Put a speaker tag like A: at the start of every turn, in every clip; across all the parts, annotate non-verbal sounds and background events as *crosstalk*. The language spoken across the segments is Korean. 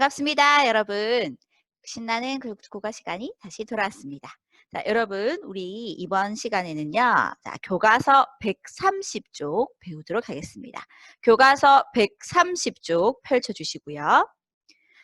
A: 반갑습니다, 여러분. 신나는 그 국어 시간이 다시 돌아왔습니다. 자, 여러분, 우리 이번 시간에는요, 자, 교과서 130쪽 배우도록 하겠습니다. 교과서 130쪽 펼쳐주시고요.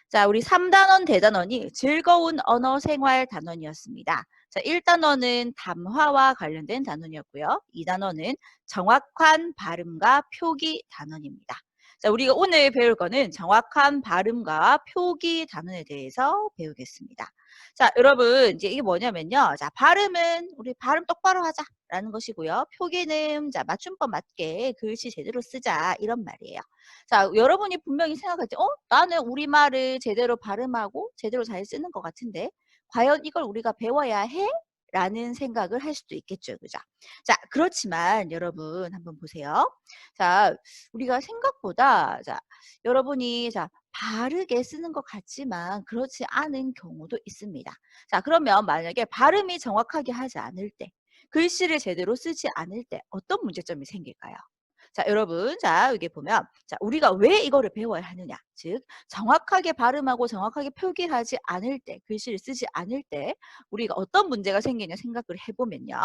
A: 자, 우리 3단원 대단원이 즐거운 언어 생활 단원이었습니다. 자, 1단원은 담화와 관련된 단원이었고요. 2단원은 정확한 발음과 표기 단원입니다. 자, 우리가 오늘 배울 거는 정확한 발음과 표기 단원에 대해서 배우겠습니다. 자, 여러분, 이제 이게 뭐냐면요. 자, 발음은 우리 발음 똑바로 하자라는 것이고요. 표기는 자, 맞춤법 맞게 글씨 제대로 쓰자 이런 말이에요. 자, 여러분이 분명히 생각할 때, 어? 나는 우리말을 제대로 발음하고 제대로 잘 쓰는 것 같은데 과연 이걸 우리가 배워야 해? 라는 생각을 할 수도 있겠죠. 그죠? 자, 그렇지만 여러분 한번 보세요. 자, 우리가 생각보다 자, 여러분이 자, 바르게 쓰는 것 같지만 그렇지 않은 경우도 있습니다. 자, 그러면 만약에 발음이 정확하게 하지 않을 때, 글씨를 제대로 쓰지 않을 때 어떤 문제점이 생길까요? 자, 여러분, 자, 여기 보면, 자, 우리가 왜 이거를 배워야 하느냐. 즉, 정확하게 발음하고 정확하게 표기하지 않을 때, 글씨를 쓰지 않을 때, 우리가 어떤 문제가 생기냐 생각을 해보면요.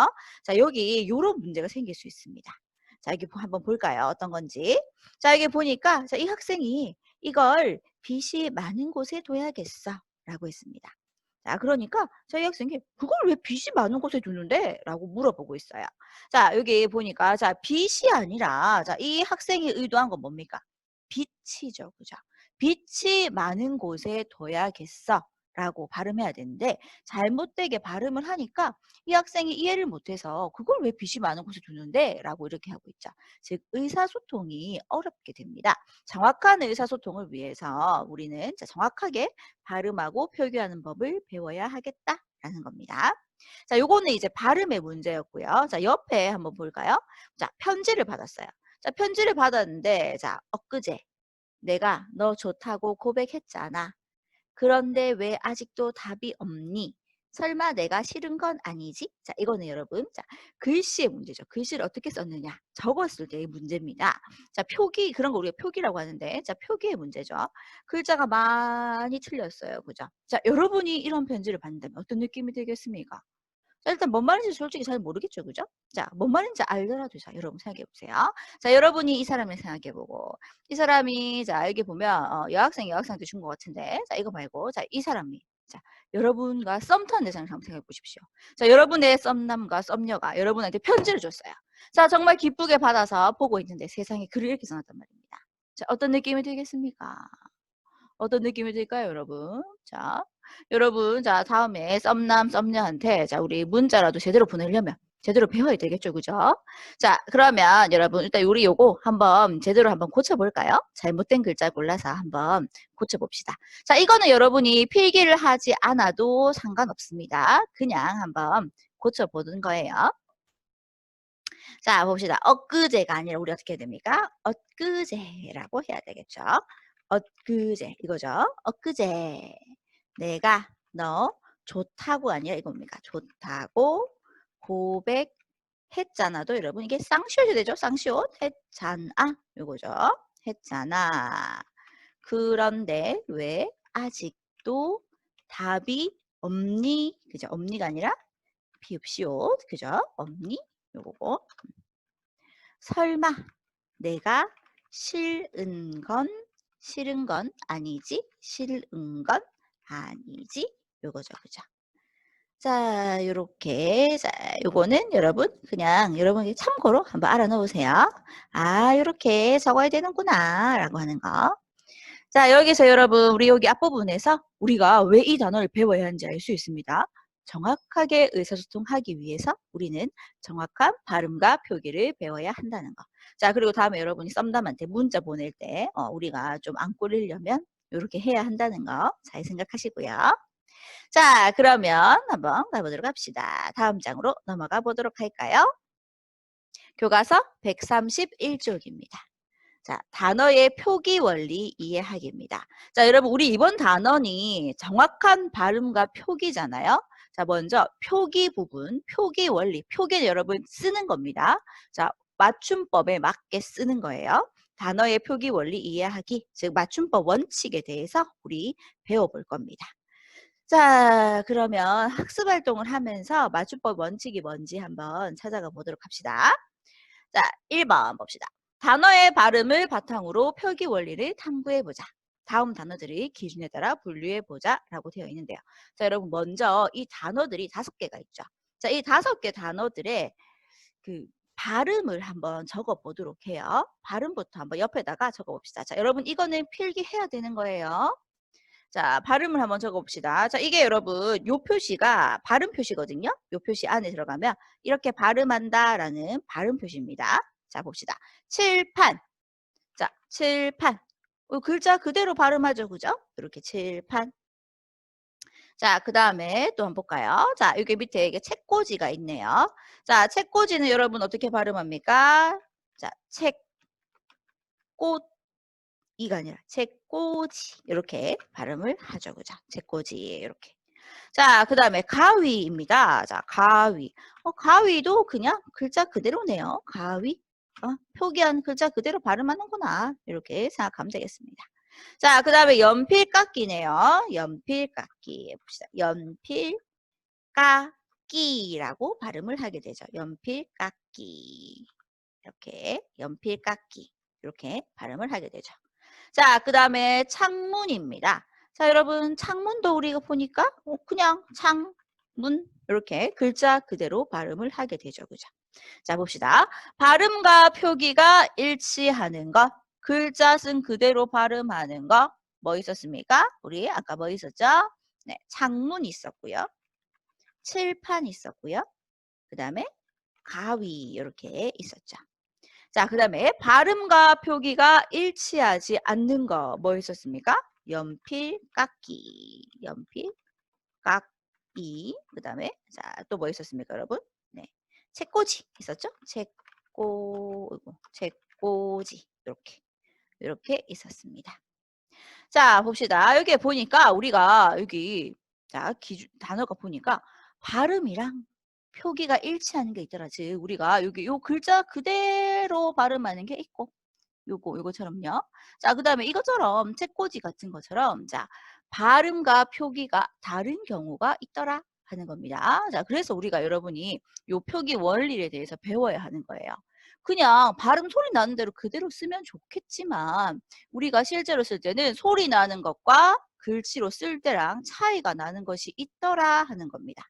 A: 자, 여기 이런 문제가 생길 수 있습니다. 자, 여기 한번 볼까요? 어떤 건지. 자, 여기 보니까, 자, 이 학생이 이걸 빛이 많은 곳에 둬야겠어. 라고 했습니다. 자, 그러니까 저희 학생이 그걸 왜 빛이 많은 곳에 두는데? 라고 물어보고 있어요. 자, 여기 보니까 자, 빛이 아니라 자, 이 학생이 의도한 건 뭡니까? 빛이죠. 그죠? 빛이 많은 곳에 둬야겠어. 라고 발음해야 되는데 잘못되게 발음을 하니까 이 학생이 이해를 못해서 그걸 왜 빛이 많은 곳에 두는데? 라고 이렇게 하고 있죠. 즉 의사소통이 어렵게 됩니다. 정확한 의사소통을 위해서 우리는 정확하게 발음하고 표기하는 법을 배워야 하겠다라는 겁니다. 자, 요거는 이제 발음의 문제였고요. 자, 옆에 한번 볼까요? 자, 편지를 받았어요. 자, 편지를 받았는데 자, 엊그제 내가 너 좋다고 고백했잖아. 그런데 왜 아직도 답이 없니? 설마 내가 싫은 건 아니지? 자, 이거는 여러분, 자, 글씨의 문제죠. 글씨를 어떻게 썼느냐. 적었을 때의 문제입니다. 자, 표기, 그런 거 우리가 표기라고 하는데, 자, 표기의 문제죠. 글자가 많이 틀렸어요. 그죠? 자, 여러분이 이런 편지를 받는다면 어떤 느낌이 들겠습니까? 자, 일단 뭔 말인지 솔직히 잘 모르겠죠. 그죠? 자, 뭔 말인지 알더라도 자, 여러분 생각해 보세요. 자, 여러분이 이 사람을 생각해 보고 이 사람이 자, 여기 보면 어, 여학생 여학생한테 준 것 같은데 자, 이거 말고 자, 이 사람이 자, 여러분과 썸 타는 대상을 한번 생각해 보십시오. 자, 여러분의 썸남과 썸녀가 여러분한테 편지를 줬어요. 자, 정말 기쁘게 받아서 보고 있는데 세상에 글을 이렇게 써놨단 말입니다. 자, 어떤 느낌이 들겠습니까? 어떤 느낌이 들까요, 여러분? 자, 여러분, 자, 다음에 썸남, 썸녀한테, 자, 우리 문자라도 제대로 보내려면 제대로 배워야 되겠죠, 그죠? 자, 그러면 여러분, 일단 우리 요거 한번 제대로 한번 고쳐볼까요? 잘못된 글자 골라서 한번 고쳐봅시다. 자, 이거는 여러분이 필기를 하지 않아도 상관없습니다. 그냥 한번 고쳐보는 거예요. 자, 봅시다. 엊그제가 아니라 우리 어떻게 해야 됩니까? 엊그제라고 해야 되겠죠? 엊그제 이거죠. 엊그제 내가 너 좋다고 아니라 이겁니까? 좋다고 고백했잖아도 여러분 이게 쌍시옷이 되죠? 쌍시옷 했잖아 이거죠. 했잖아. 그런데 왜 아직도 답이 없니? 그죠? 없니가 아니라 비읍시옷 그죠? 없니? 요거고 설마 내가 싫은 건 싫은 건 아니지 싫은 건 아니지? 요거죠 그죠? 자 요렇게. 자 요거는 여러분 그냥 여러분이 참고로 한번 알아 놓으세요. 아 요렇게 적어야 되는구나 라고 하는 거 자 여기서 여러분 우리 여기 앞부분에서 우리가 왜 이 단어를 배워야 하는지 알 수 있습니다. 정확하게 의사소통하기 위해서 우리는 정확한 발음과 표기를 배워야 한다는 거. 자, 그리고 다음에 여러분이 썸남한테 문자 보낼 때 어, 우리가 좀 안 꼬리려면 이렇게 해야 한다는 거 잘 생각하시고요. 자, 그러면 한번 가보도록 합시다. 다음 장으로 넘어가 보도록 할까요? 교과서 131쪽입니다. 자, 단어의 표기 원리 이해하기입니다. 자, 여러분, 우리 이번 단원이 정확한 발음과 표기잖아요. 자, 먼저 표기 부분, 표기 원리, 표기는 여러분 쓰는 겁니다. 자, 맞춤법에 맞게 쓰는 거예요. 단어의 표기 원리 이해하기, 즉 맞춤법 원칙에 대해서 우리 배워볼 겁니다. 자, 그러면 학습 활동을 하면서 맞춤법 원칙이 뭔지 한번 찾아가 보도록 합시다. 자, 1번 봅시다. 단어의 발음을 바탕으로 표기 원리를 탐구해 보자. 다음 단어들이 기준에 따라 분류해 보자 라고 되어 있는데요. 자, 여러분 먼저 이 단어들이 다섯 개가 있죠. 자, 이 다섯 개 단어들의 그 발음을 한번 적어 보도록 해요. 발음부터 한번 옆에다가 적어 봅시다. 자, 여러분 이거는 필기해야 되는 거예요. 자, 발음을 한번 적어 봅시다. 자, 이게 여러분 요 표시가 발음 표시거든요. 요 표시 안에 들어가면 이렇게 발음한다라는 발음 표시입니다. 자, 봅시다. 칠판. 자, 칠판. 어, 글자 그대로 발음하죠. 그죠? 이렇게 칠판. 자, 그 다음에 또 한번 볼까요? 자, 여기 밑에 이게 책꽂이가 있네요. 자, 책꽂이는 여러분 어떻게 발음합니까? 자, 책, 꽃, 이가 아니라 책꽂이 이렇게 발음을 하죠. 그죠? 책꽂이 이렇게. 자, 그 다음에 가위입니다. 자, 가위. 어, 가위도 그냥 글자 그대로네요. 가위. 어, 표기한 글자 그대로 발음하는구나. 이렇게 생각하면 되겠습니다. 자, 그 다음에 연필깎이네요. 연필깎이. 봅시다. 연필깎이라고 발음을 하게 되죠. 연필깎이. 이렇게 연필깎이. 이렇게 발음을 하게 되죠. 자, 그 다음에 창문입니다. 자, 여러분 창문도 우리가 보니까 어, 그냥 창문 이렇게 글자 그대로 발음을 하게 되죠. 그죠? 자, 봅시다. 발음과 표기가 일치하는 것, 글자 쓴 그대로 발음하는 것, 뭐 있었습니까? 우리 아까 뭐 있었죠? 네, 창문 있었고요. 칠판 있었고요. 그 다음에 가위 이렇게 있었죠. 자, 그 다음에 발음과 표기가 일치하지 않는 거 뭐 있었습니까? 연필, 깎기, 연필, 깎기. 그 다음에 자, 또 뭐 있었습니까, 여러분? 네, 책꽂이 있었죠? 책꼬, 책꽂이 이렇게 이렇게 있었습니다. 자, 봅시다. 여기 보니까 우리가 여기 자 기준 단어가 보니까 발음이랑 표기가 일치하는 게 있더라. 즉 우리가 여기 요 글자 그대로 발음하는 게 있고 요거 요거처럼요. 자, 그다음에 이것처럼 책꽂이 같은 것처럼 자, 발음과 표기가 다른 경우가 있더라 하는 겁니다. 자, 그래서 우리가 여러분이 요 표기 원리에 대해서 배워야 하는 거예요. 그냥 발음 소리 나는 대로 그대로 쓰면 좋겠지만 우리가 실제로 쓸 때는 소리 나는 것과 글씨로 쓸 때랑 차이가 나는 것이 있더라 하는 겁니다.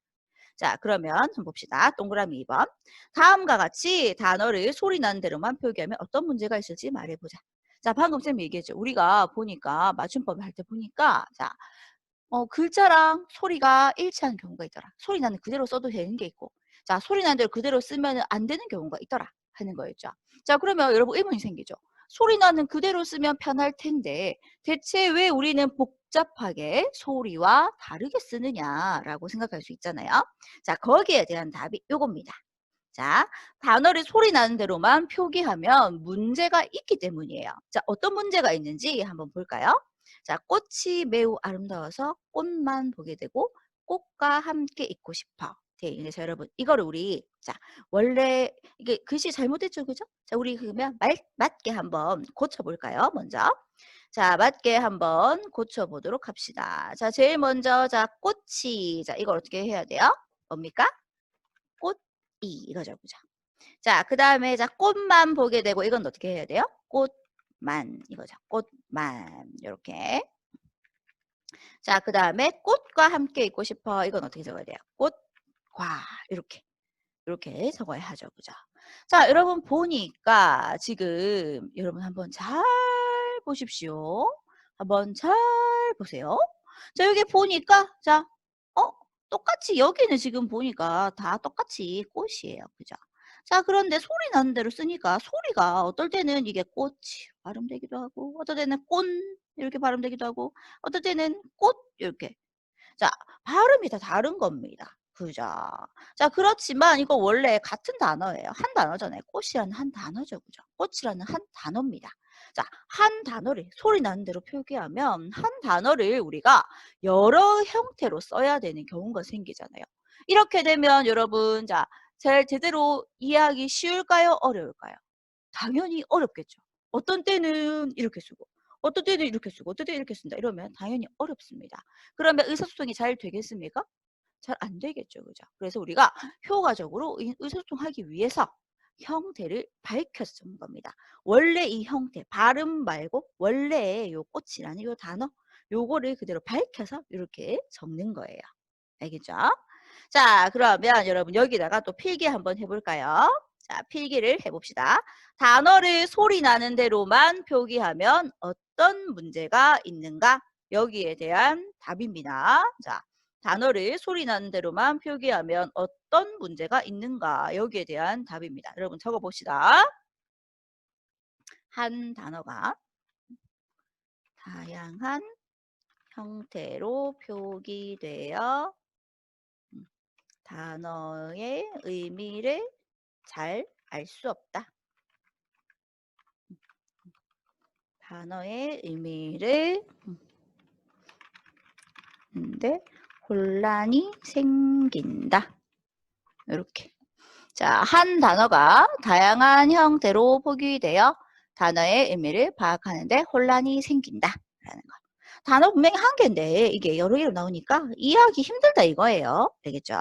A: 자, 그러면 봅시다. 동그라미 2번. 다음과 같이 단어를 소리 나는 대로만 표기하면 어떤 문제가 있을지 말해보자. 자, 방금 쌤이 얘기했죠. 우리가 보니까 맞춤법을 할 때 보니까 자, 어, 글자랑 소리가 일치하는 경우가 있더라. 소리 나는 그대로 써도 되는 게 있고 자, 소리 나는 대로 그대로 쓰면 안 되는 경우가 있더라 하는 거였죠. 자, 그러면 여러분 의문이 생기죠. 소리 나는 그대로 쓰면 편할 텐데 대체 왜 우리는 복잡하게 소리와 다르게 쓰느냐라고 생각할 수 있잖아요. 자, 거기에 대한 답이 이겁니다. 자, 단어를 소리 나는 대로만 표기하면 문제가 있기 때문이에요. 자, 어떤 문제가 있는지 한번 볼까요? 자, 꽃이 매우 아름다워서 꽃만 보게 되고 꽃과 함께 있고 싶어. 그래서 여러분 이거를 우리 자 원래 이게 글씨 잘못했죠 그죠? 자 우리 그러면 말, 맞게 한번 고쳐볼까요 먼저 자 맞게 한번 고쳐보도록 합시다 자 제일 먼저 자 꽃이 자 이걸 어떻게 해야 돼요? 뭡니까? 꽃이 이거죠 그죠? 자 그 다음에 자 꽃만 보게 되고 이건 어떻게 해야 돼요? 꽃만 이거죠 꽃만 이렇게 자, 그 다음에 꽃과 함께 있고 싶어. 이건 어떻게 적어야 돼요? 꽃, 과 이렇게 이렇게 적어야 하죠. 그죠? 자, 여러분 보니까 지금 여러분 한번 잘 보십시오. 한번 잘 보세요. 자, 여기 보니까 자, 어? 똑같이 여기는 지금 보니까 다 똑같이 꽃이에요. 그죠? 자, 그런데 소리 나는 대로 쓰니까 소리가 어떨 때는 이게 꽃이 발음되기도 하고 어떨 때는 꼰 이렇게 발음되기도 하고 어떨 때는 꽃 이렇게 자, 발음이 다 다른 겁니다. 그죠. 자, 그렇지만 이거 원래 같은 단어예요. 한 단어잖아요. 꽃이라는 한 단어죠. 그죠. 꽃이라는 한 단어입니다. 자, 한 단어를 소리 나는 대로 표기하면 한 단어를 우리가 여러 형태로 써야 되는 경우가 생기잖아요. 이렇게 되면 여러분, 자, 잘 제대로 이해하기 쉬울까요? 어려울까요? 당연히 어렵겠죠. 어떤 때는 이렇게 쓰고 어떤 때는 이렇게 쓰고 어떤 때는 이렇게 쓴다. 이러면 당연히 어렵습니다. 그러면 의사소통이 잘 되겠습니까? 잘 안 되겠죠. 그죠? 그래서 우리가 효과적으로 의- 의사소통하기 위해서 형태를 적는 겁니다. 원래 이 형태, 발음 말고 원래의 요 꽃이라는 요 단어, 요거를 그대로 밝혀서 이렇게 적는 거예요. 알겠죠? 자, 그러면 여러분 여기다가 또 필기 한번 해볼까요? 자, 필기를 해봅시다. 단어를 소리 나는 대로만 표기하면 어떤 문제가 있는가? 여기에 대한 답입니다. 자, 단어를 소리 나는 대로만 표기하면 어떤 문제가 있는가? 여기에 대한 답입니다. 여러분 적어봅시다. 한 단어가 다양한 형태로 표기되어 음, 단어의 의미를 잘 알 수 없다. 음, 단어의 의미를 음, 근데 혼란이 생긴다. 이렇게. 자, 한 단어가 다양한 형태로 표기되어 단어의 의미를 파악하는데 혼란이 생긴다. 라는 거. 단어 분명히 한 개인데 이게 여러 개로 나오니까 이해하기 힘들다 이거예요. 되겠죠?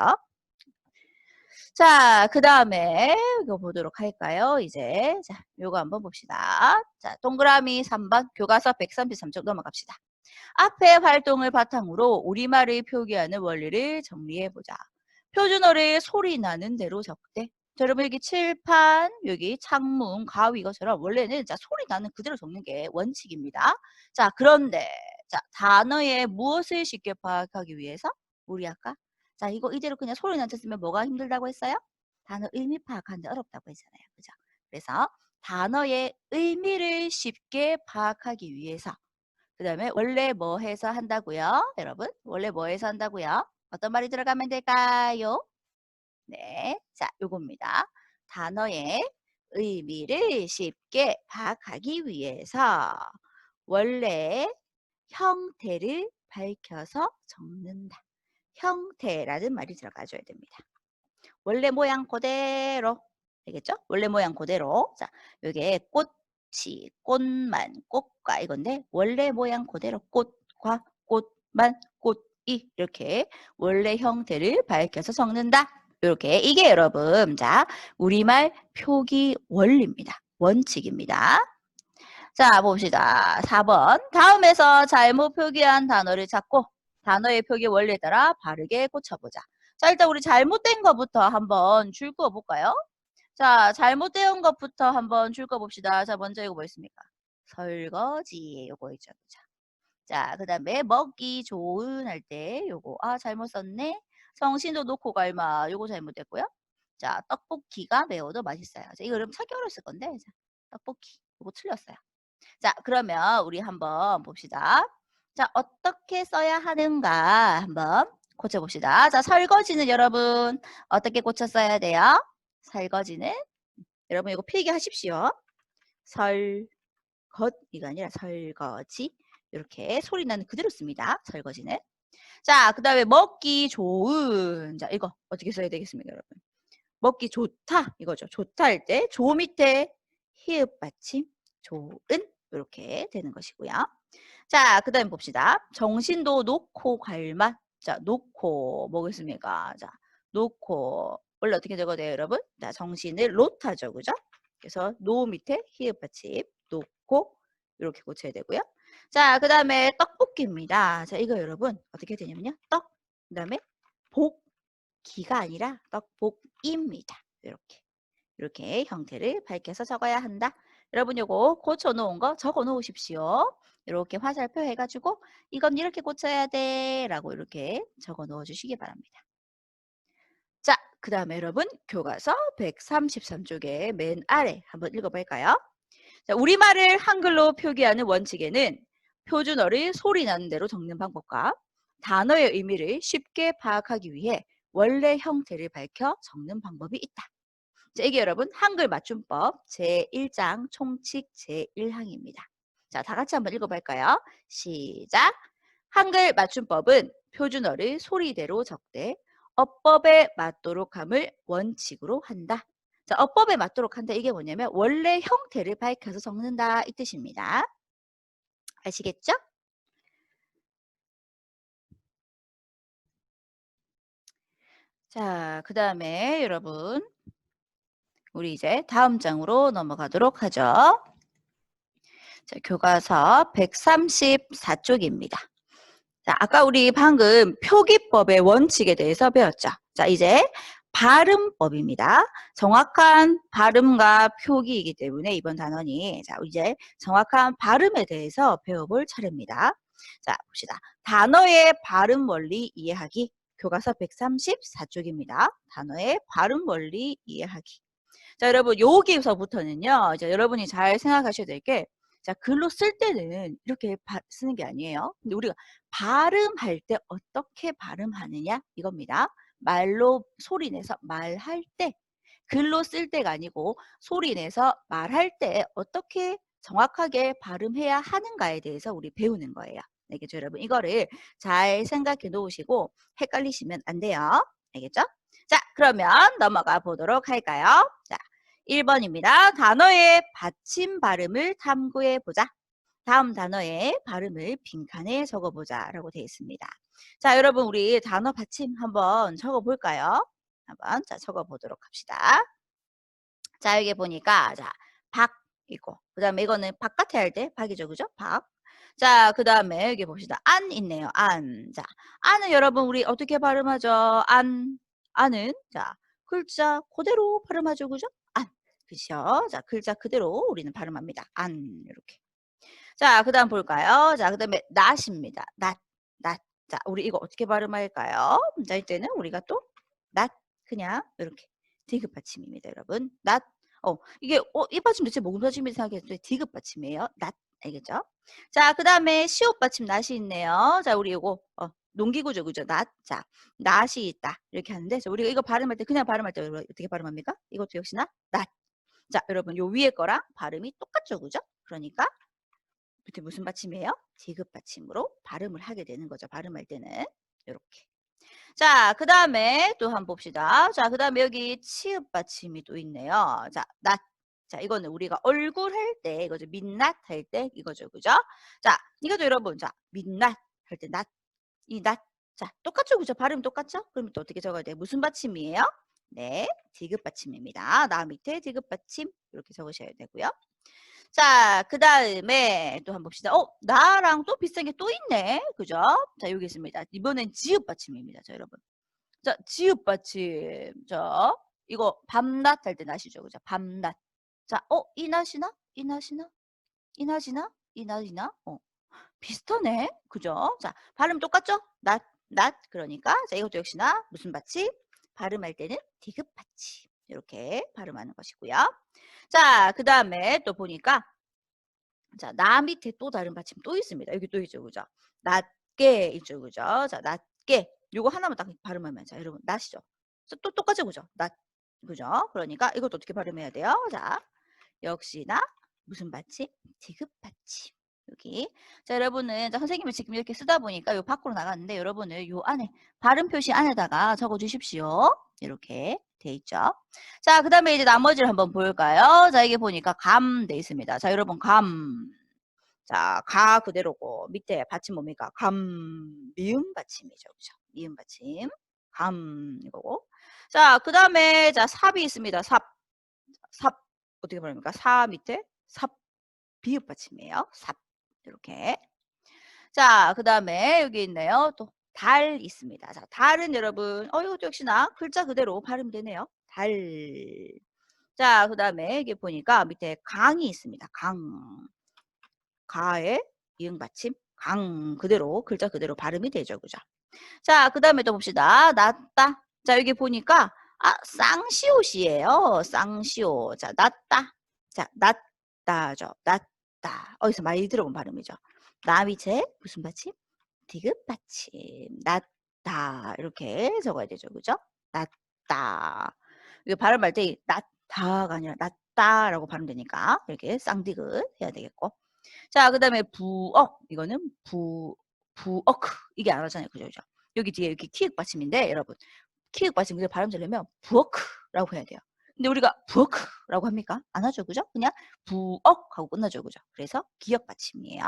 A: 자, 그 다음에 이거 보도록 할까요? 이제 자, 요거 한번 봅시다. 자, 동그라미 3번 교과서 133쪽 넘어갑시다. 앞의 활동을 바탕으로 우리말을 표기하는 원리를 정리해보자. 표준어를 소리 나는 대로 적대. 자, 여러분 여기 칠판, 여기 창문, 가위 이것처럼 원래는 자 소리 나는 그대로 적는 게 원칙입니다. 자 그런데 자 단어의 무엇을 쉽게 파악하기 위해서 우리 아까 자 이거 이대로 그냥 소리 나서 쓰면 뭐가 힘들다고 했어요? 단어 의미 파악하는데 어렵다고 했잖아요. 그죠? 그래서 단어의 의미를 쉽게 파악하기 위해서 그 다음에 원래 뭐 해서 한다고요? 여러분 원래 뭐 해서 한다고요? 어떤 말이 들어가면 될까요? 네, 자 요겁니다. 단어의 의미를 쉽게 파악하기 위해서 원래 형태를 밝혀서 적는다. 형태라는 말이 들어가줘야 됩니다. 원래 모양 그대로 되겠죠? 원래 모양 그대로 자 요게 꽃 이 꽃만 꽃과 이건데 원래 모양 그대로 꽃과 꽃만 꽃이 이렇게 원래 형태를 밝혀서 적는다. 이렇게 이게 여러분 자 우리말 표기 원리입니다. 원칙입니다. 자 봅시다. 4번 다음에서 잘못 표기한 단어를 찾고 단어의 표기 원리에 따라 바르게 고쳐보자. 자 일단 우리 잘못된 것부터 한번 줄 그어 볼까요? 자 잘못된 것부터 한번 줄 그어 봅시다. 자 먼저 이거 뭐 있습니까? 설거지 요거 있죠. 자, 자 그 다음에 먹기 좋은 할 때 요거 아 잘못 썼네. 성신도 놓고 갈마 요거 잘못됐고요. 자 떡볶이가 매워도 맛있어요. 자, 이거 여러분 찾기 어렸을 건데 자, 떡볶이 요거 틀렸어요. 자 그러면 우리 한번 봅시다. 자 어떻게 써야 하는가 한번 고쳐봅시다. 자 설거지는 여러분 어떻게 고쳐 써야 돼요? 설거지는 여러분 이거 필기 하십시오. 설것 이가 아니라 설거지 이렇게 소리 나는 그대로 씁니다. 설거지는 자, 그 다음에 먹기 좋은. 자, 이거 어떻게 써야 되겠습니까, 여러분? 먹기 좋다. 이거죠. 좋다 할 때, 조 밑에 히읗 받침, 좋은. 이렇게 되는 것이고요. 자, 그 다음에 봅시다. 정신도 놓고 갈 맛. 자, 놓고 뭐겠습니까? 자, 놓고. 원래 어떻게 적어야 돼요, 여러분? 자, 정신을 놓다죠. 그죠? 그래서 노 밑에 히읗 받침, 놓고. 이렇게 고쳐야 되고요. 자, 그 다음에 떡볶이입니다. 자, 이거 여러분 어떻게 되냐면요. 떡, 그 다음에 복기가 아니라 떡볶이입니다. 이렇게. 이렇게 형태를 밝혀서 적어야 한다. 여러분 요거 고쳐 놓은 거 적어 놓으십시오. 이렇게 화살표 해가지고 이건 이렇게 고쳐야 돼 라고 이렇게 적어 넣어 주시기 바랍니다. 자, 그 다음에 여러분 교과서 133쪽의 맨 아래 한번 읽어볼까요? 자, 우리말을 한글로 표기하는 원칙에는 표준어를 소리 나는 대로 적는 방법과 단어의 의미를 쉽게 파악하기 위해 원래 형태를 밝혀 적는 방법이 있다. 자, 이게 여러분 한글 맞춤법 제1장 총칙 제1항입니다. 자, 다 같이 한번 읽어볼까요? 시작! 한글 맞춤법은 표준어를 소리대로 적되 어법에 맞도록 함을 원칙으로 한다. 자, 어법에 맞도록 한다. 이게 뭐냐면 원래 형태를 밝혀서 적는다 이 뜻입니다. 아시겠죠? 자, 그 다음에 여러분 우리 이제 다음 장으로 넘어가도록 하죠. 자, 교과서 134쪽입니다. 자, 아까 우리 방금 표기법의 원칙에 대해서 배웠죠. 자, 이제 발음법입니다. 정확한 발음과 표기이기 때문에 이번 단원이 자, 이제 정확한 발음에 대해서 배워볼 차례입니다. 자, 봅시다. 단어의 발음 원리 이해하기. 교과서 134쪽입니다. 단어의 발음 원리 이해하기. 자, 여러분 여기서부터는요. 이제 여러분이 잘 생각하셔야 될 게 자, 글로 쓸 때는 이렇게 바, 쓰는 게 아니에요. 근데 우리가 발음할 때 어떻게 발음하느냐 이겁니다. 말로 소리 내서 말할 때 글로 쓸 때가 아니고 소리 내서 말할 때 어떻게 정확하게 발음해야 하는가에 대해서 우리 배우는 거예요. 알겠죠, 여러분? 이거를 잘 생각해 놓으시고 헷갈리시면 안 돼요. 알겠죠? 자, 그러면 넘어가 보도록 할까요? 자, 1번입니다. 단어의 받침 발음을 탐구해 보자. 다음 단어의 발음을 빈칸에 적어보자 라고 되어 있습니다. 자, 여러분 우리 단어 받침 한번 적어볼까요? 한번 자 적어보도록 합시다. 자, 여기 보니까 자, 박 있고 그 다음에 이거는 바깥에 할 때 박이죠. 그죠? 박. 자, 그 다음에 여기 봅시다. 안 있네요. 안. 자, 안은 여러분 우리 어떻게 발음하죠? 안. 안은 자, 글자 그대로 발음하죠. 그죠? 안. 그죠? 자, 글자 그대로 우리는 발음합니다. 안. 이렇게. 자, 그 다음 볼까요? 자, 그 다음에 낫입니다. 낫. 낫. 자, 우리 이거 어떻게 발음할까요? 자, 이때는 우리가 또 낫. 그냥 이렇게. 디귿 받침입니다, 여러분. 낫. 어, 이게, 어, 이 받침 도대체 무슨 받침인지 생각했는데 디귿 받침이에요. 낫. 알겠죠? 자, 그 다음에 시옷 받침 낫이 있네요. 자, 우리 이거, 어, 농기구죠, 그죠? 낫. 자, 낫이 있다. 이렇게 하는데, 자, 우리가 이거 발음할 때, 그냥 발음할 때 어떻게 발음합니까? 이것도 역시나 낫. 자, 여러분, 요 위에 거랑 발음이 똑같죠, 그죠? 그러니까, 밑에 무슨 받침이에요? 디귿 받침으로 발음을 하게 되는 거죠. 발음할 때는. 이렇게. 자, 그 다음에 또 한번 봅시다. 자, 그 다음에 여기 치읓 받침이 또 있네요. 자, 낫. 자, 이거는 우리가 얼굴 할 때, 이거죠. 민낯 할 때, 이거죠. 그죠? 자, 이것도 여러분, 자, 민낯 할 때, 낫. 이 낫. 자, 똑같죠? 그죠? 발음 똑같죠? 그러면 또 어떻게 적어야 돼요? 무슨 받침이에요? 네, 디귿 받침입니다. 나 밑에 디귿 받침 이렇게 적으셔야 되고요. 자, 그 다음에 또 한번 봅시다. 어, 나랑 또 비슷한 게 또 있네. 그죠? 자, 여기 있습니다. 이번엔 지읒 받침입니다. 자, 여러분. 자, 지읒 받침. 자, 이거 밤낮 할 때 나시죠? 그죠? 밤낮. 자, 어, 이 낫이나? 이 낫이나? 이 낫이나? 이 낫이나? 어, 비슷하네. 그죠? 자, 발음 똑같죠? 낫, 낫. 그러니까, 자, 이것도 역시나 무슨 받침? 발음할 때는 디귿 받침. 이렇게 발음하는 것이고요. 자, 그 다음에 또 보니까 자, 나 밑에 또 다른 받침 또 있습니다. 여기 또 있죠. 그죠? 낮게 있죠. 그죠? 자, 낮게. 요거 하나만 딱 발음하면 자, 여러분 낮이죠. 또 똑같죠. 그죠? 낮. 그죠? 그러니까 이것도 어떻게 발음해야 돼요? 자, 역시나 무슨 받침? 디귿 받침. 여기. 자, 여러분은 자, 선생님이 지금 이렇게 쓰다 보니까 요 밖으로 나갔는데 여러분은 요 안에 발음 표시 안에다가 적어 주십시오. 이렇게 돼 있죠. 자, 그 다음에 이제 나머지를 한번 볼까요? 자, 이게 보니까 감 돼 있습니다. 자, 여러분 감. 자, 가 그대로고 밑에 받침 뭡니까? 감, 미음 받침이죠. 그죠? 미음 받침. 감 이거고. 자, 그 다음에 자, 삽이 있습니다. 삽. 삽 어떻게 말합니까? 사 밑에 삽 비읍 받침이에요. 삽. 이렇게. 자, 그 다음에 여기 있네요. 또 달 있습니다. 자, 달은 여러분, 어, 이것도 역시나 글자 그대로 발음되네요. 달. 자, 그 다음에 이게 보니까 밑에 강이 있습니다. 강. 가에 이응 받침. 강 그대로, 글자 그대로 발음이 되죠. 그죠? 자, 그 다음에 또 봅시다. 낫다. 자, 여기 보니까, 아, 쌍시옷이에요. 쌍시옷. 자, 낫다. 자, 낫다죠. 낫 다. 어디서 많이 들어본 발음이죠. 나 밑에 무슨 받침? 디귿 받침. 낫다. 이렇게 적어야 되죠. 그죠? 낫다. 이거 발음할 때 낫다가 아니라 낫다라고 발음되니까 이렇게 쌍디귿 해야 되겠고. 자, 그 다음에 부억. 이거는 부, 부억. 이게 안 하잖아요. 그죠? 그죠? 여기 뒤에 이렇게 키읔 받침인데 여러분. 키읔 받침 그대로 발음 되려면 부어크라고 해야 돼요. 근데 우리가 부엌라고 합니까? 안 하죠. 그죠? 그냥 부엌 하고 끝나죠. 그죠? 그래서 기역 받침이에요.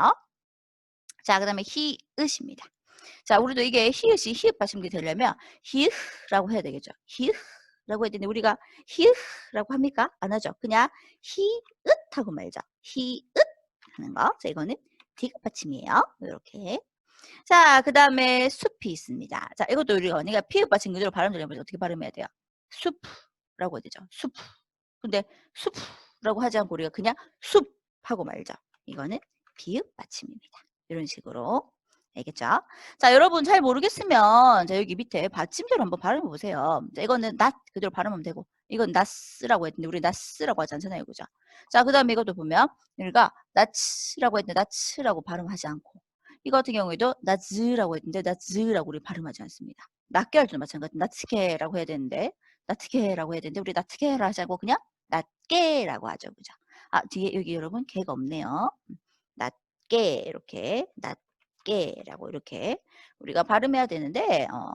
A: 자, 그 다음에 히읗입니다. 자, 우리도 이게 히읗이 히읗 받침이 되려면 히읗라고 해야 되겠죠. 히읗라고 해야 되는데 우리가 히읗라고 합니까? 안 하죠. 그냥 히읗 하고 말죠. 히읗 하는 거. 자, 이거는 디귿 받침이에요. 이렇게. 자, 그 다음에 숲이 있습니다. 자, 이것도 우리가 언니가 피읍 받침 그대로 발음 들려면 어떻게 발음해야 돼요? 숲 라고 해야 되죠. 숲. 근데 숲라고 하지 않고 우리가 그냥 숲 하고 말죠. 이거는 비읍 받침입니다. 이런 식으로. 알겠죠? 자, 여러분 잘 모르겠으면 자, 여기 밑에 받침대로 한번 발음해 보세요. 자, 이거는 낫 그대로 발음하면 되고 이건 나스라고 했는데 우리 나스라고 하지 않잖아요. 그죠? 자, 그 다음에 이것도 보면 우리가 나츠라고 했는데 나츠라고 발음하지 않고 이거 같은 경우에도 나즈라고 했는데 나즈라고 우리 발음하지 않습니다. 낫게 할 때도 마찬가지. 나츠케라고 해야 되는데 나트케라고 해야 되는데 우리 나트케라 하지 않고 그냥 낫게라고 하죠. 그죠? 아, 뒤에 여기 여러분 개가 없네요. 낫게 이렇게 낫게라고 이렇게 우리가 발음해야 되는데 어,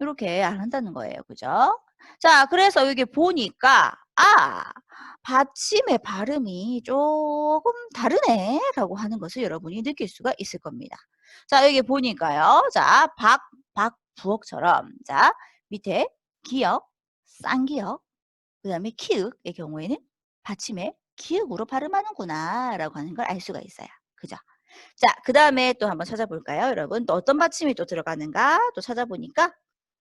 A: 이렇게 안 한다는 거예요. 그죠? 자, 그래서 여기 보니까 아, 받침의 발음이 조금 다르네 라고 하는 것을 여러분이 느낄 수가 있을 겁니다. 자, 여기 보니까요. 자, 박, 박, 부엌처럼 자, 밑에 기역, 쌍기역, 그 다음에 키읔의 경우에는 받침에 기역으로 발음하는구나 라고 하는 걸 알 수가 있어요. 그죠? 자, 그 다음에 또 한번 찾아볼까요? 여러분, 또 어떤 받침이 또 들어가는가? 또 찾아보니까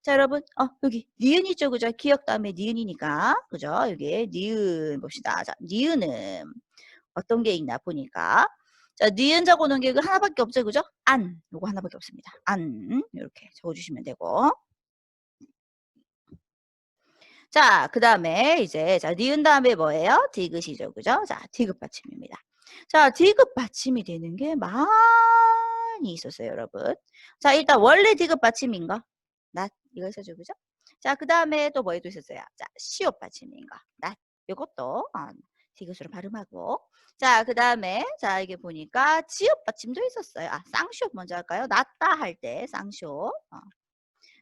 A: 자, 여러분, 어, 여기 니은이죠, 그죠? 기억 다음에 니은이니까, 그죠? 여기 니은 봅시다. 자, 니은은 어떤 게 있나 보니까, 자, 니은 적어놓은 게 하나밖에 없죠, 그죠? 안, 요거 하나밖에 없습니다. 안, 이렇게 적어주시면 되고. 자, 그 다음에 이제, 자, 니은 다음에 뭐예요? 디귿이죠, 그죠? 자, 디귿 받침입니다. 자, 디귿 받침이 되는 게 많이 있었어요, 여러분. 자, 일단 원래 디귿 받침인가? 낫 이거 있어죠 그죠? 자, 그 다음에 또 뭐에도 있었어요? 자, 시옷 받침인 거. 낫 이것도 어, 디귿으로 발음하고 자, 그 다음에 자, 이게 보니까 지읒 받침도 있었어요. 아, 쌍시옷 먼저 할까요? 낫다 할 때 쌍시옷. 어.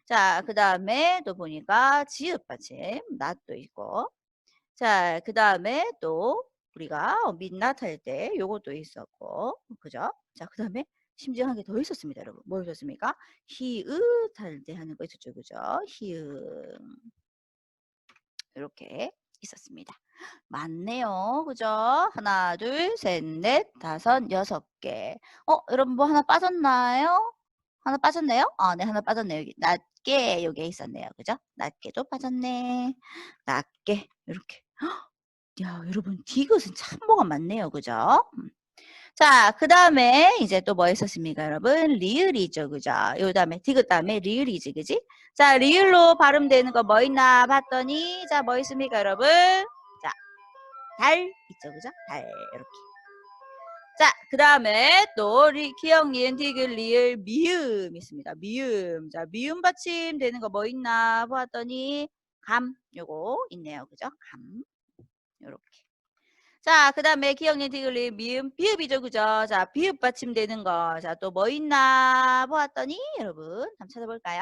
A: 자, 그 다음에 또 보니까 지읒 받침 낫도 있고 자, 그 다음에 또 우리가 민낯 할때 요것도 있었고 그죠? 자, 그 다음에 심지어 한 개 더 있었습니다, 여러분. 뭐 있었습니까? 히읗 할때 하는 거 있었죠, 그죠? 히읗. 이렇게 있었습니다. 많네요. 그죠? 하나, 둘, 셋, 넷, 다섯, 여섯 개. 어, 여러분 뭐 하나 빠졌나요? 하나 빠졌네요? 아, 네, 하나 빠졌네요. 여기 낮게 여기에 있었네요. 그죠? 낮게도 빠졌네. 낮게 이렇게. *gasps* 야, 여러분 디귿은 참 뭐가 많네요. 그죠? 음. 자, 그 다음에 이제 또 뭐 있었습니까, 여러분? 리을이죠, 그죠? 요 다음에, 디귿 다음에 리을이지, 그지? 자, 리을로 발음되는 거 뭐 있나 봤더니, 자, 뭐 있습니까, 여러분? 자, 달 있죠, 그죠? 달, 이렇게. 자, 그 다음에 또 리, 기억, 니은, 디귿, 리을, 미음 있습니다. 미음. 자, 미음 받침 되는 거 뭐 있나 보았더니, 감, 요거 있네요, 그죠? 감. 요렇게. 자, 그 다음에 기억니 디글리 미음 비읍이죠, 그죠? 자, 비읍 받침 되는 거. 자, 또 뭐 있나 보았더니 여러분 한번 찾아볼까요?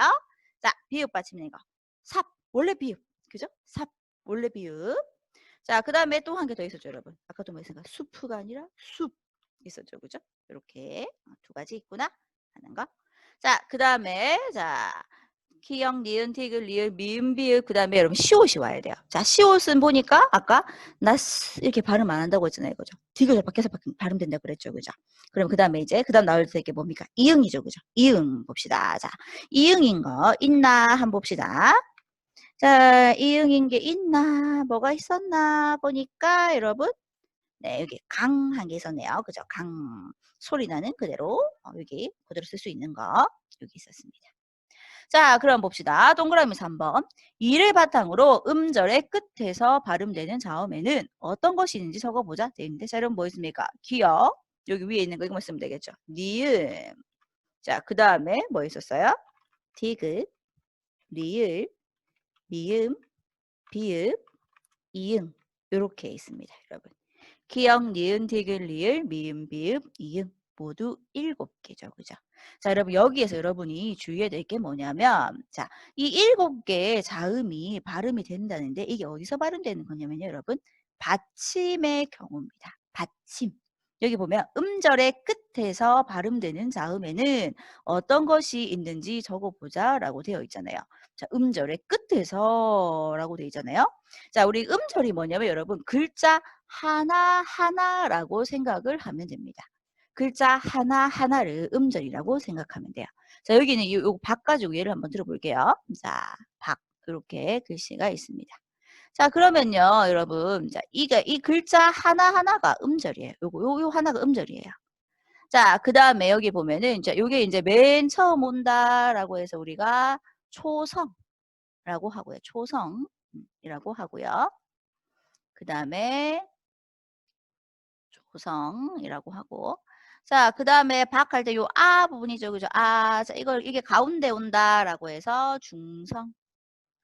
A: 자, 비읍 받침 되는 거. 삽, 원래 비읍, 그죠? 삽, 원래 비읍. 자, 그 다음에 또 한 개 더 있었죠, 여러분. 아까도 뭐 있었는가? 수프가 아니라 숲 있었죠, 그죠? 이렇게 두 가지 있구나 하는 거. 자, 그 다음에 자, 키역, 니은, 티글, 리을, 미음, 비읍, 그 다음에 여러분 시옷이 와야 돼요. 자, 시옷은 보니까 아까 나스 이렇게 발음 안 한다고 했잖아요. 그죠? 디귿을 밖에서 발음된다고 그랬죠. 그죠? 그럼 그 다음에 이제 그 다음 나올 때 이게 뭡니까? 이응이죠. 그죠? 이응 봅시다. 자, 이응인 거 있나 한번 봅시다. 자, 이응인 게 있나 뭐가 있었나 보니까 여러분 네, 여기 강한개 있었네요. 그죠? 강 소리 나는 그대로 어, 여기 그대로 쓸 수 있는 거 여기 있었습니다. 자, 그럼 봅시다. 동그라미 3번. 이를 바탕으로 음절의 끝에서 발음되는 자음에는 어떤 것이 있는지 적어보자. 되는데, 자, 여러분 뭐 있습니까? 기억. 여기 위에 있는 거 이거만 쓰면 되겠죠. 니은. 자, 그 다음에 뭐 있었어요? 디귿, 리을, 미음, 비읍, 이응. 이렇게 있습니다, 여러분. 기억, 니은, 디귿, 리을, 미음, 비읍, 이응. 모두 일곱 개죠. 그죠? 자, 여러분 여기에서 여러분이 주의해야 될 게 뭐냐면 자, 이 일곱 개의 자음이 발음이 된다는데 이게 어디서 발음되는 거냐면요, 여러분. 받침의 경우입니다. 받침. 여기 보면 음절의 끝에서 발음되는 자음에는 어떤 것이 있는지 적어보자 라고 되어 있잖아요. 자, 음절의 끝에서 라고 되어 있잖아요. 자, 우리 음절이 뭐냐면 여러분 글자 하나하나라고 생각을 하면 됩니다. 글자 하나하나를 음절이라고 생각하면 돼요. 자, 여기는 요, 요박 가지고 예를 한번 들어볼게요. 자, 박. 이렇게 글씨가 있습니다. 자, 그러면요, 여러분. 자, 이게, 이 글자 하나하나가 음절이에요. 요거, 요, 요 하나가 음절이에요. 자, 그 다음에 여기 보면은, 이제 요게 이제 맨 처음 온다라고 해서 우리가 초성이라고 하고요. 초성이라고 하고요. 그 다음에 초성이라고 하고. 자, 그 다음에 박할 때 요 아 부분이죠. 그죠? 아, 자, 이걸, 이게 가운데 온다라고 해서 중성.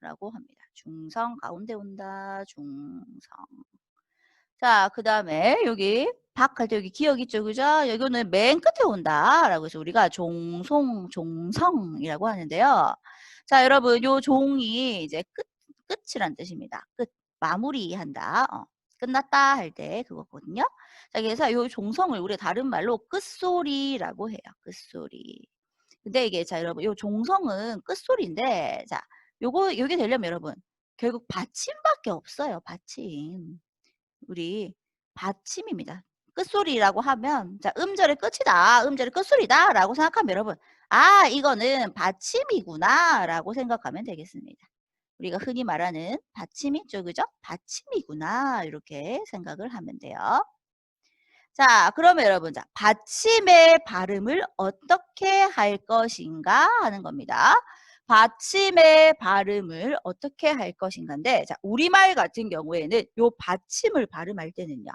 A: 라고 합니다. 중성 가운데 온다. 중성. 자, 그 다음에 여기 박할 때 여기 기억 있죠. 그죠? 여기는 맨 끝에 온다. 라고 해서 우리가 종송, 종성이라고 하는데요. 자, 여러분 요 종이 이제 끝, 끝이란 뜻입니다. 끝, 마무리한다. 어, 끝났다 할 때 그거거든요. 자, 그래서 요 종성을 우리 다른 말로 끝소리라고 해요. 끝소리. 근데 이게 자, 여러분 요 종성은 끝소리인데 자, 요거 요게 되려면 여러분 결국 받침밖에 없어요. 받침. 우리 받침입니다. 끝소리라고 하면 자 음절의 끝이다. 음절의 끝소리다. 라고 생각하면 여러분 아 이거는 받침이구나 라고 생각하면 되겠습니다. 우리가 흔히 말하는 받침이. 그죠? 받침이구나 이렇게 생각을 하면 돼요. 자 그러면 여러분 자 받침의 발음을 어떻게 할 것인가 하는 겁니다. 받침의 발음을 어떻게 할 것인가인데 자 우리말 같은 경우에는 요 받침을 발음할 때는요.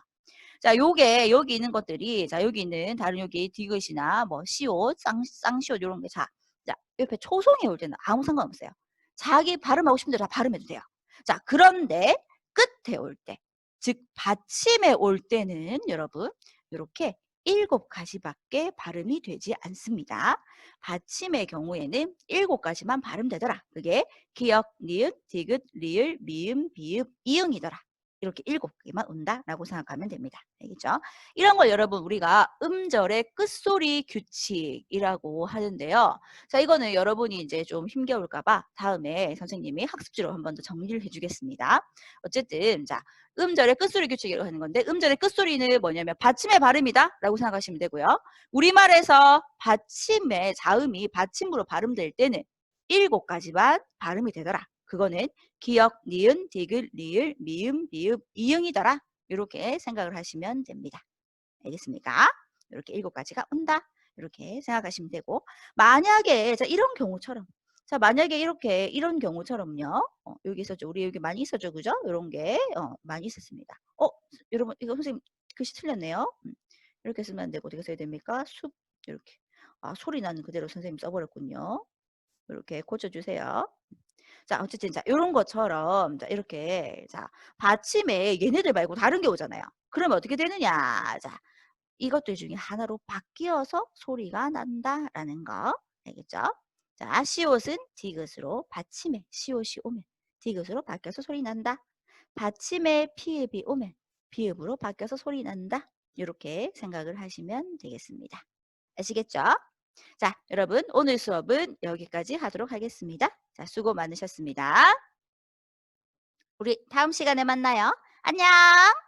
A: 자 요게 여기 있는 것들이 자 여기 있는 다른 여기 디귿이나 뭐 시옷, 쌍, 쌍시옷 요런 게 자, 자 옆에 초성이 올 때는 아무 상관없어요. 자기 발음하고 싶은 대로 다 발음해도 돼요. 자 그런데 끝에 올 때, 즉 받침에 올 때는 여러분 이렇게 일곱 가지밖에 발음이 되지 않습니다. 받침의 경우에는 일곱 가지만 발음되더라. 그게 기역, 니은, 디귿, 리을, 미음, 비읍, 이응이더라. 이렇게 일곱 개만 온다라고 생각하면 됩니다. 알겠죠? 이런 걸 여러분 우리가 음절의 끝소리 규칙이라고 하는데요. 자, 이거는 여러분이 이제 좀 힘겨울까 봐 다음에 선생님이 학습지로 한 번 더 정리를 해 주겠습니다. 어쨌든 자, 음절의 끝소리 규칙이라고 하는 건데 음절의 끝소리는 뭐냐면 받침의 발음이다 라고 생각하시면 되고요. 우리말에서 받침의 자음이 받침으로 발음될 때는 일곱 가지만 발음이 되더라. 그거는 기역, 니은, 디귿, 리을, 미음, 비읍, 이응이더라. 이렇게 생각을 하시면 됩니다. 알겠습니까? 이렇게 일곱 가지가 온다. 이렇게 생각하시면 되고 만약에 자 이런 경우처럼 자 만약에 이렇게 이런 경우처럼요. 어, 여기 있었죠. 우리 여기 많이 있었죠. 그죠? 이런 게 어, 많이 있었습니다. 어 여러분 이거 선생님 글씨 틀렸네요. 음, 이렇게 쓰면 안 되고 어떻게 써야 됩니까? 숲 이렇게 아 소리 나는 그대로 선생님 써버렸군요. 이렇게 고쳐주세요. 자, 어쨌든 자, 요런 것처럼 자, 이렇게 자, 받침에 얘네들 말고 다른 게 오잖아요. 그러면 어떻게 되느냐? 자, 이것들 중에 하나로 바뀌어서 소리가 난다라는 거. 알겠죠? 자, 시옷은 디귿으로 받침에 시옷이 오면 디귿으로 바뀌어서 소리 난다. 받침에 피읍이 오면 비읍으로 바뀌어서 소리 난다. 이렇게 생각을 하시면 되겠습니다. 아시겠죠? 자, 여러분 오늘 수업은 여기까지 하도록 하겠습니다. 자, 수고 많으셨습니다. 우리 다음 시간에 만나요. 안녕!